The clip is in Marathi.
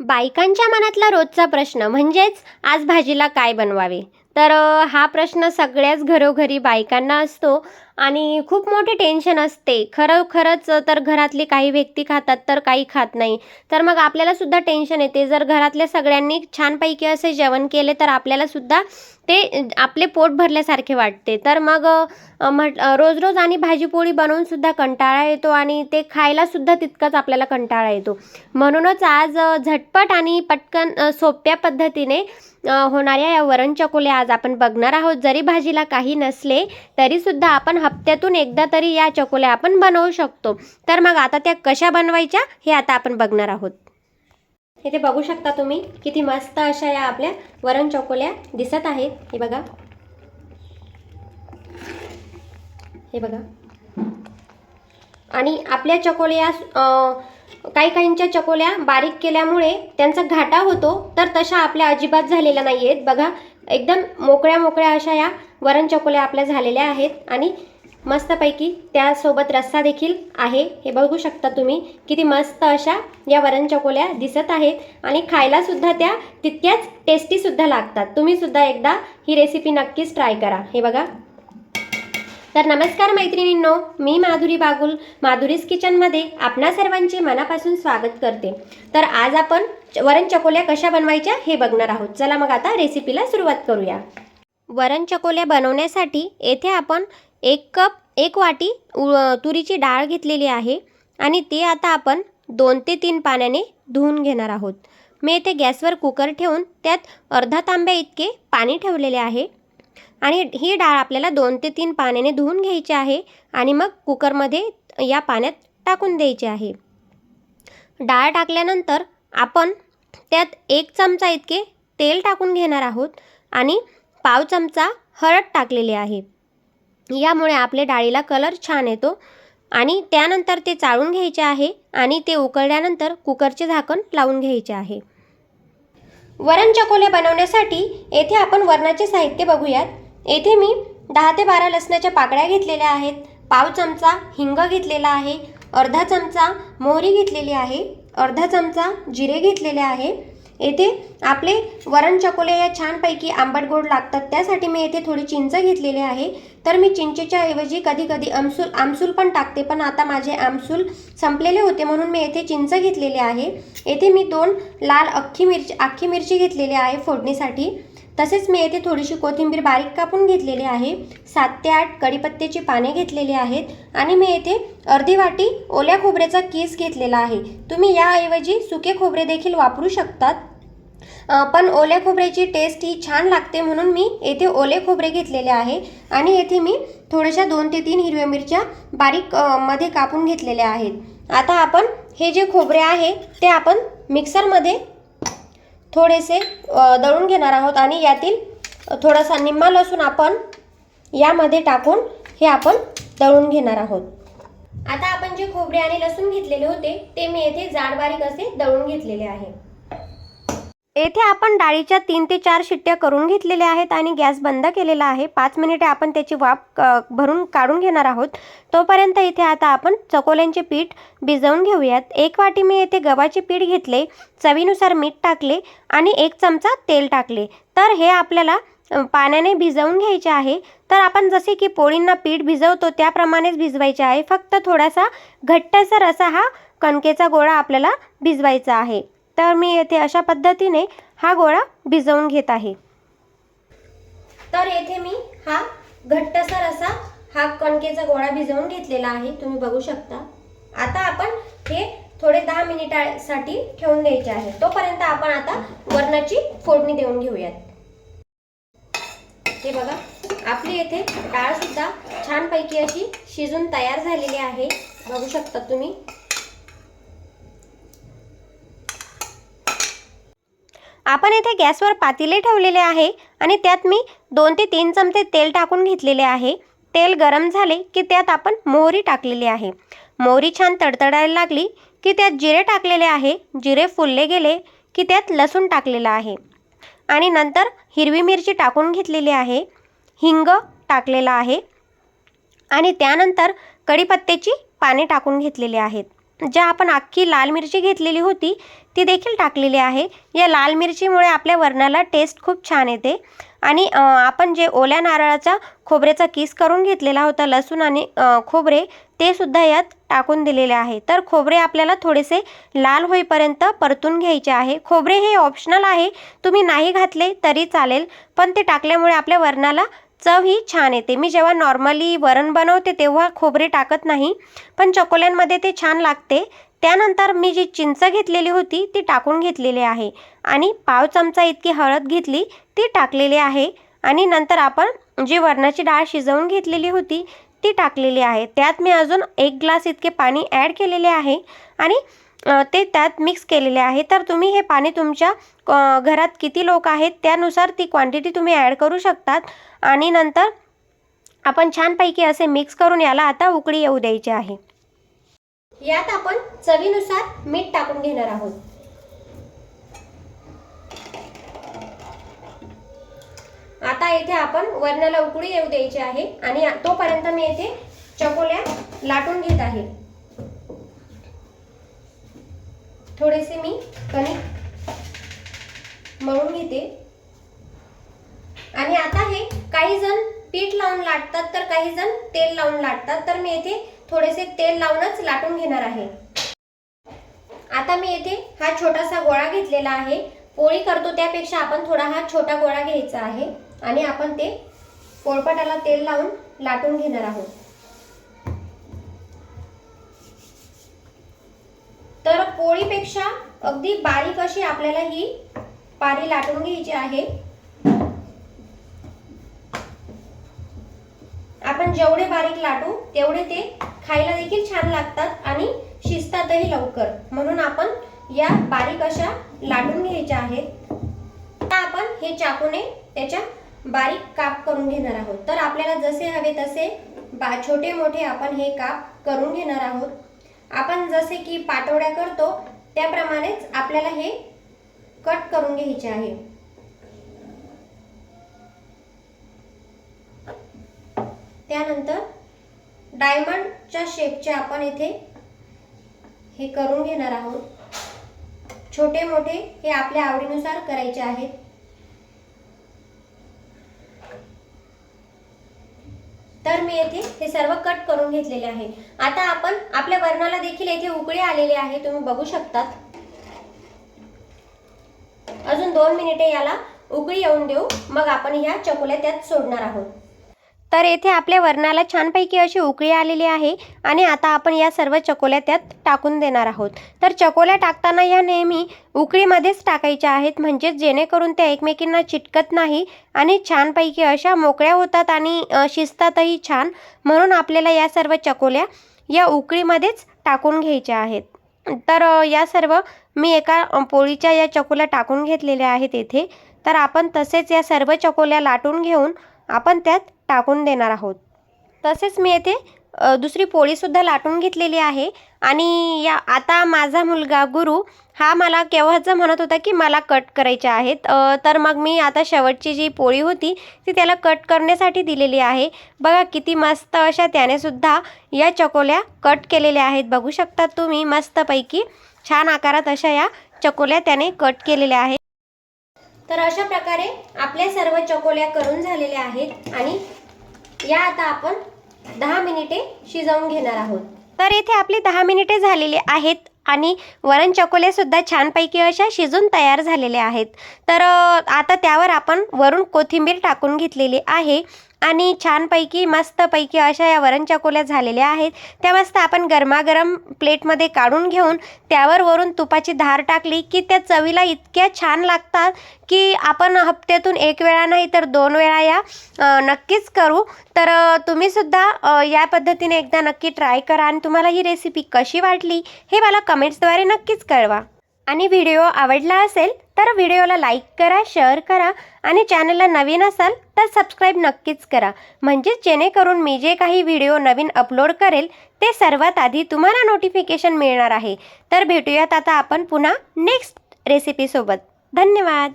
बायकांच्या मनातला रोजचा प्रश्न म्हणजेच आज भाजीला काय बनवावे? तर हा प्रश्न सगळ्याच घरोघरी बायकांना असतो आणि खूप मोठे टेन्शन असते. खरोखरच तर घरातली काही व्यक्ती खातात तर काही खात नाही. तर मग आपल्यालासुद्धा टेन्शन येते. जर घरातल्या सगळ्यांनी छानपैकी असे जेवण केले तर आपल्यालासुद्धा ते आपले पोट भरल्यासारखे वाटते. तर मग म्हट रोज रोज आणि भाजीपोळी बनवूनसुद्धा कंटाळा येतो आणि ते खायलासुद्धा तितकाच आपल्याला कंटाळा येतो. म्हणूनच आज झटपट आणि पटकन सोप्या पद्धतीने होणाऱ्या या वरण चकोल्या आज आपण बघणार आहोत. जरी भाजीला काही नसले तरीसुद्धा आपण हप्त्यातून एकदा तरी या चकोल्या आपण बनवू शकतो. तर मग आता त्या कशा बनवायच्या हे आता आपण बघणार आहोत. इथे बघू शकता तुम्ही किती मस्त अशा या आपल्या वरण चकोल्या दिसत आहेत. हे बघा. हे बघा. आणि आपल्या चकोल्या काही काहींच्या चकोल्या बारीक केल्यामुळे त्यांचा घाटा होतो तर तशा आपल्या अजिबात झालेल्या नाही आहेत बघा एकदम मोकळ्या मोकळ्या अशा या वरण चकोल्या आपल्या झालेल्या आहेत आणि मस्तपैकी त्यासोबत रस्सा देखील आहे. हे बघू शकता तुम्ही किती मस्त अशा या वरण चकोल्या दिसत आहेत. आणि खायलासुद्धा त्या तितक्याच टेस्टीसुद्धा लागतात. तुम्ही सुद्धा एकदा ही रेसिपी नक्कीच ट्राय करा. हे बघा. तर नमस्कार मैत्रिणींनो मी माधुरी बागुल माधुरीज किचनमध्ये आपणा सर्वांचे मनापासून स्वागत करते. तर आज आपण च- वरण चकोल्या कशा बनवायच्या हे बघणार आहोत. चला मग आता रेसिपीला सुरुवात करूया. वरण चकोल्या बनवण्यासाठी येथे आपण एक कप एक वाटी उ- तुरीची डाळ घेतलेली आहे आणि ते आता आपण दोन ते तीन पाण्याने धुवून घेणार आहोत. मी येथे गॅसवर कुकर ठेवून त्यात अर्धा तांब्या इतके पाणी ठेवलेले आहे. आणि ही डाळ आपल्याला दोन ते तीन पाण्याने धुवून घ्यायची आहे आणि मग कुकरमध्ये या पाण्यात टाकून द्यायची आहे. डाळ टाकल्यानंतर आपण त्यात एक चमचा इतके तेल टाकून घेणार आहोत आणि पाव चमचा हळद टाकलेली आहे. यामुळे आपल्या डाळीला कलर छान येतो आणि त्यानंतर ते चाळून घ्यायचे आहे आणि ते उकळल्यानंतर कुकरचे झाकण लावून घ्यायचे आहे. वरण चकोले बनवण्यासाठी येथे आपण वरणाचे साहित्य बघूयात. येथे मी दहा ते बारा लसणाच्या पाकळ्या घेतलेल्या आहेत पाव चमचा हिंग घेतलेला आहे अर्धा चमचा मोहरी घेतलेली आहे अर्धा चमचा जिरे घेतलेले आहे. येथे आपले वरण चकोले या छानपैकी आंबट गोड लागतात त्यासाठी मी येथे थोडी चिंच घेतलेली आहे. तर मी चिंचेच्या ऐवजी कधी कधी आमसूल आमसूल पण टाकते पण आता माझे आमसूल संपलेले होते म्हणून मी येथे चिंच घेतलेली आहे. येथे मी दोन लाल अख्खी मिरची अख्खी मिरची घेतलेली आहे फोडणीसाठी. तसेच मी येथे थोडीशी कोथिंबीर बारीक कापून घेतलेली आहे. सात ते आठ कडीपत्त्याची पाने घेतलेली आहेत आणि मी येथे अर्धी वाटी ओल्या खोबऱ्याचा कीस घेतलेला आहे. तुम्ही याऐवजी सुके खोबरे देखील वापरू शकतात. पण ओल्या खोबऱ्याची टेस्ट ही छान लागते म्हणून मी येथे ओले खोबरे घेतलेले आहे आणि येथे मी थोड्याशा दोन ते तीन हिरव्या मिरच्या बारीकमध्ये कापून घेतलेल्या आहेत. आता आपण हे जे खोबरे आहे ते आपण मिक्सरमध्ये थोडेसे दळून घेणार आहोत आणि यातील थोडासा निम्मा लसूण आपण यामध्ये टाकून हे आपण दळून घेणार आहोत. आता आपण जे खोबरे आणि लसूण घेतलेले होते ते मी येथे जाड बारीक असे दळून घेतलेले आहे. येथे आपण डाळीच्या तीन ते चार शिट्ट्या करून घेतलेल्या आहेत आणि गॅस बंद केलेला आहे. पाच मिनिटे आपण त्याची वाफ भरून काढून घेणार आहोत. तोपर्यंत इथे आता आपण चकोल्यांचे पीठ भिजवून घेऊयात. एक वाटी मी येथे गव्हाचे पीठ घेतले चवीनुसार मीठ टाकले आणि एक चमचा तेल टाकले. तर हे आपल्याला पाण्याने भिजवून घ्यायचे आहे. तर आपण जसे की पोळींना पीठ भिजवतो त्याप्रमाणेच भिजवायचे आहे. फक्त थोडासा घट्टसर असा हा कणकेचा गोळा आपल्याला भिजवायचा आहे. तर मी येथे अशा पद्धतीने हा गोळा भिजवून घेत आहे. तर येथे मी हा घट्टसर असा हा कणकेचा गोळा भिजवून घेतलेला आहे. तुम्ही बघू शकता. आता आपण हे थोडे दहा मिनिटासाठी ठेवून द्यायचे आहे. तोपर्यंत आपण आता वरणाची फोडणी देऊन घेऊयात. हे बघा आपली येथे डाळ सुद्धा छानपैकी अशी शिजून तयार झालेली आहे. बघू शकता तुम्ही. आपण येथे गॅसवर पातेले ठेवलेले आहे आणि त्यात मी दोन ते तीन चमचे तेल टाकून घेतलेले आहे. तेल गरम झाले की त्यात आपण मोहरी टाकलेली आहे. मोहरी छान तडतडायला लागली की त्यात जिरे टाकलेले आहे. जिरे फुलले गेले की त्यात लसूण टाकलेलं आहे. आणि नंतर हिरवी मिरची टाकून घेतलेली आहे. हिंग टाकलेलं आहे. आणि त्यानंतर कढीपत्त्याची पाने टाकून घेतलेली आहेत. ज्या आपण अख्खी लाल मिरची घेतलेली होती ती देखील टाकलेली आहे. या लाल मिरचीमुळे आपल्या वरणाला टेस्ट खूप छान येते. आणि आपण जे ओल्या नारळाचा खोबऱ्याचा किस करून घेतलेला होता लसूण आणि खोबरे ते सुद्धा यात टाकून दिलेले आहे. तर खोबरे आपल्याला थोडेसे लाल होईपर्यंत परतून घ्यायचे आहे. खोबरे हे ऑप्शनल आहे. तुम्ही नाही घातले तरी चालेल पण ते टाकल्यामुळे आपल्या वरणाला चव ही छान येते. मी जेव्हा नॉर्मली वरण बनवते तेव्हा खोबरे टाकत नाही पण चकोल्यांमध्ये ते छान लागते. त्यानंतर मी जी चिंच घेतलेली होती ती टाकून घेतलेली आहे. आणि पाव चमचा इतकी हळद घेतली ती टाकलेली आहे. आणि नंतर आपण जी वरणाची डाळ शिजवून घेतलेली होती ती टाकलेली आहे. त्यात मी अजून एक ग्लास इतके पाणी ॲड केलेले आहे. आणि ते त्यात मिक्स केलेले आहे. तर तुम्ही हे पाणी तुमच्या घरात किती लोक आहेत त्यानुसार ती क्वांटिटी तुम्ही ॲड करू शकतात. आणि नंतर आपण छानपैकी असे मिक्स करून याला आता उकळी येऊ द्यायची आहे. यात आपण चवीनुसार मीठ टाकून घेणार आहोत. आता येथे आपण वरणाला उकळी येऊ द्यायची आहे आणि तोपर्यंत मी येथे चकोल्या लाटून घेत आहे. थोडेसे मी कणिक मळून घेते. आणि आता हे काही जण पीठ लावून लाटतात तर काही जण तेल लावून लाटतात. तर मी येथे थोडेसे तेल लावूनच लाटून घेणार आहे. आता मी येथे हा छोटासा गोळा घेतलेला आहे. पोळी करतो त्यापेक्षा आपण थोडा हा छोटा गोळा घ्यायचा आहे आणि आपण ते पोळपाटाला तेल लावून लाटून घेणार आहोत. तर पोळीपेक्षा अगदी बारीक अशी आपल्याला ही पारी लाटून घ्यायची आहे. आपण जेवढे बारीक लाटू तेवढे ते खायला देखील छान लागतात आणि शिजतातही लवकर. म्हणून आपण या बारीक अशा लाटून घ्यायच्या आहेत. आता आपण हे चाकूने त्याच्या बारीक काप करून घेणार आहोत. तर आपल्याला जसे हवे तसे बा छोटे मोठे आपण हे काप करून घेणार आहोत. आपण जसे की पाटोड्या करतो त्याप्रमाणेच आपल्याला हे कट करून घ्यायचे आहे. त्यानंतर डायमंडच्या शेपचे आपण इथे हे करून घेणार आहोत. छोटे मोठे हे आपल्या आवडीनुसार करायचे आहेत. तर मी येथे हे सर्व कट करून घेतलेले आहे. आता आपण आपल्या वर्णाला देखील येथे उकळी आलेली आहे तुम्ही बघू शकतात. अजून दोन मिनिटे याला उकळी येऊन देऊ. मग आपण ह्या चकोल्या त्यात सोडणार आहोत. तर येथे आपल्या वरणाला छानपैकी अशी उकळी आलेली आहे आणि आता आपण या सर्व चकोल्या त्यात टाकून देणार आहोत. तर चकोल्या टाकताना या नेहमी उकळीमध्येच टाकायच्या आहेत म्हणजेच जेणेकरून त्या एकमेकींना चिटकत नाही आणि छानपैकी अशा मोकळ्या होतात आणि शिजतातही छान. म्हणून आपल्याला या सर्व चकोल्या या उकळीमध्येच टाकून घ्यायच्या आहेत. तर या सर्व मी एका पोळीच्या या चकोल्या टाकून घेतलेल्या आहेत येथे. तर आपण तसेच या सर्व चकोल्या लाटून घेऊन आपण त्यात टाकून देणार आहोत. तसेच मी येथे दुसरी पोळीसुद्धा लाटून घेतलेली आहे. आणि या आता माझा मुलगा गुरु हा मला केव्हाचा म्हणत होता की मला कट करायचे आहेत. तर मग मी आता शेवटची जी पोळी होती ती त्याला कट करण्यासाठी दिलेली आहे. बघा किती मस्त अशा त्यानेसुद्धा या चकोल्या कट केलेल्या आहेत. बघू शकतात तुम्ही मस्तपैकी छान आकारात अशा या चकोल्या त्याने कट केलेल्या आहेत. तर अशा प्रकारे आपल्या सर्व चकोल्या करून झालेल्या आहेत आणि या आता आपण दहा मिनिटे शिजवून घेणार आहोत. तर येथे आपली दहा मिनिटे झालेली आहेत आणि वरण चकोल्यासुद्धा छानपैकी अशा शिजून तयार झालेल्या आहेत. तर आता त्यावर आपण वरून कोथिंबीर टाकून घेतलेली आहे. आणि छानपैकी मस्तपैकी अशा या वरण चकोल्या झालेल्या आहेत. त्या मस्त आपण गरमागरम प्लेटमध्ये काढून घेऊन त्यावर वरून तुपाची धार टाकली की त्या चवीला इतक्या छान लागतात की आपण हप्त्यातून एक वेळा नाही तर दोन वेळा या नक्कीच करू. तर तुम्हीसुद्धा या पद्धतीने एकदा नक्की ट्राय करा आणि तुम्हाला ही रेसिपी कशी वाटली हे मला कमेंट्सद्वारे नक्कीच कळवा. आणि व्हिडिओ आवडला असेल तर व्हिडिओला लाईक करा शेअर करा आणि चॅनलला नवीन असाल तर सबस्क्राईब नक्कीच करा. म्हणजेच जेणेकरून मी जे काही व्हिडिओ नवीन अपलोड करेल ते सर्वात आधी तुम्हाला नोटिफिकेशन मिळणार आहे. तर भेटूयात आता आपण पुन्हा नेक्स्ट रेसिपीसोबत धन्यवाद!